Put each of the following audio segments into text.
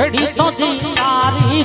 ઘડી તો જીયારી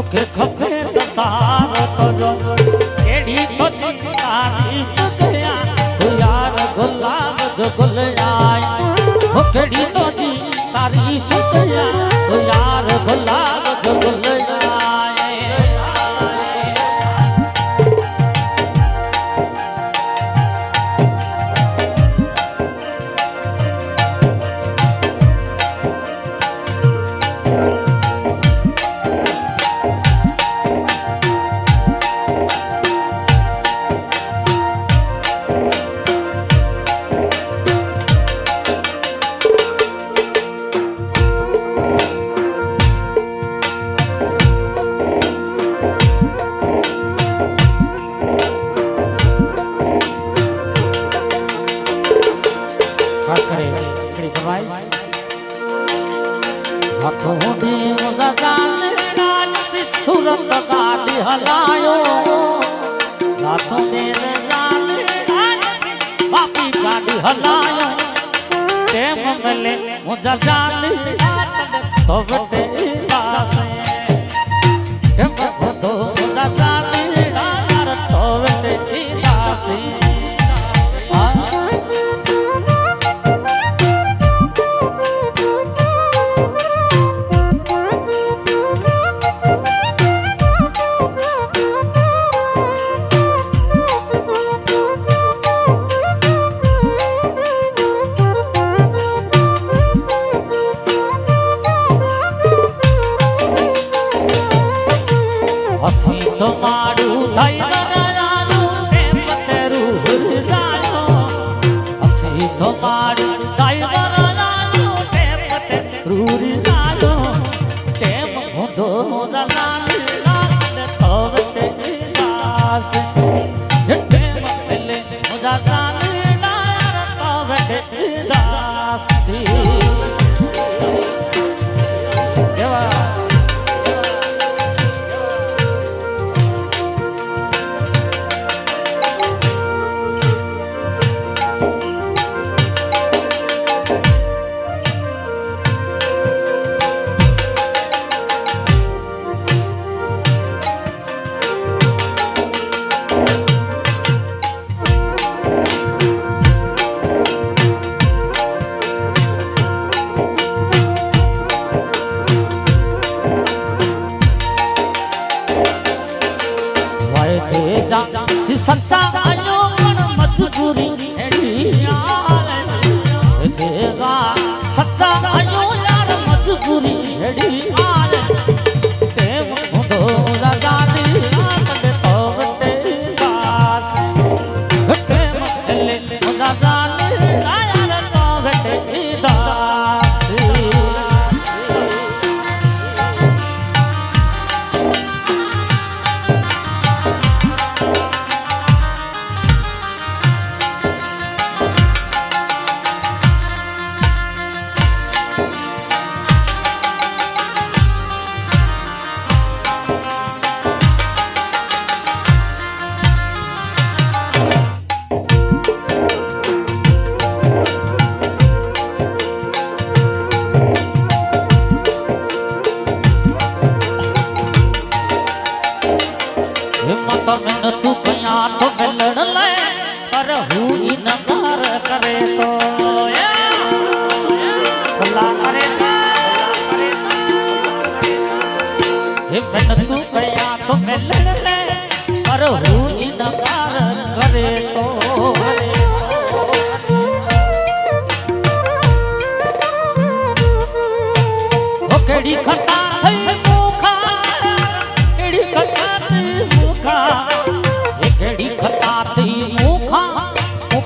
ખોખે ખોખે સાર કરો. કેડી બધી કાની ગયા. ગુલાબ ગુલાબ જો ગુલાય ખોખડી તો તારી સુત હલાયો. તે મંગલે હું જજાની તો વટે 十三。કયા તો લડ લે, પર હું ઇનકાર કરે તો. ભલા કરે તું કયા તો લડ લે, પર હું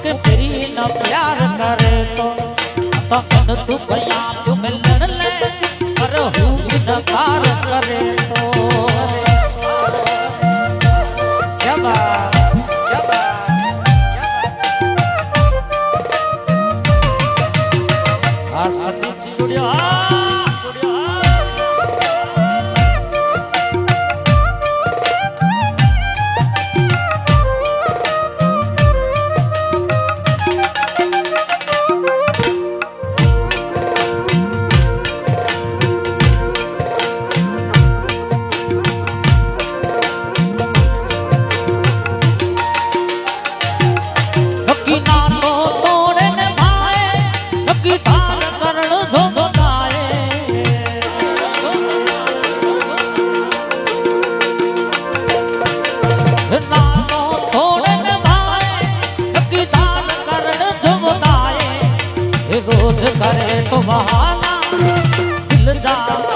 કે मेरी न प्यार करे तो तो तू भैया तू मिलन ले पर हूँ न प्यार करे 张.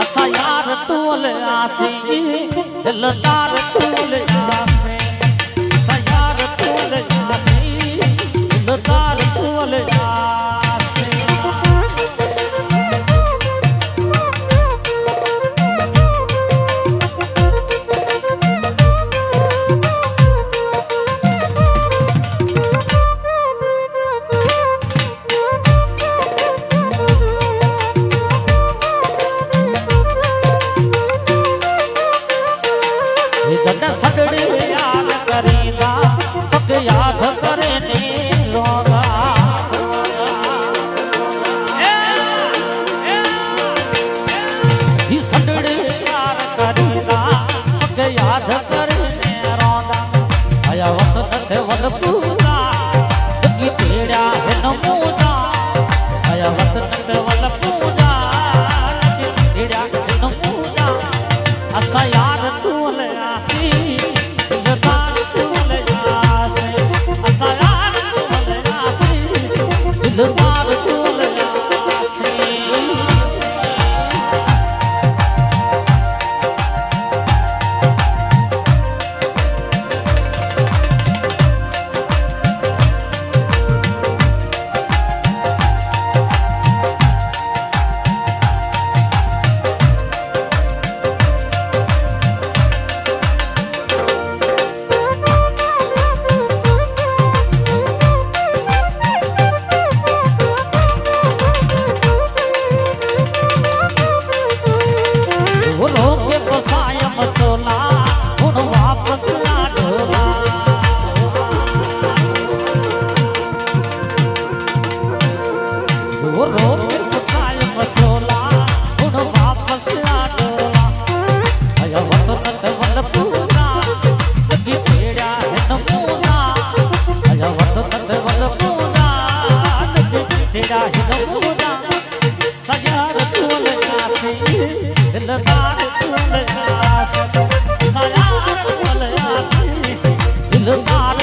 અસા યાર તું આસી દિલદાર તું la 能打。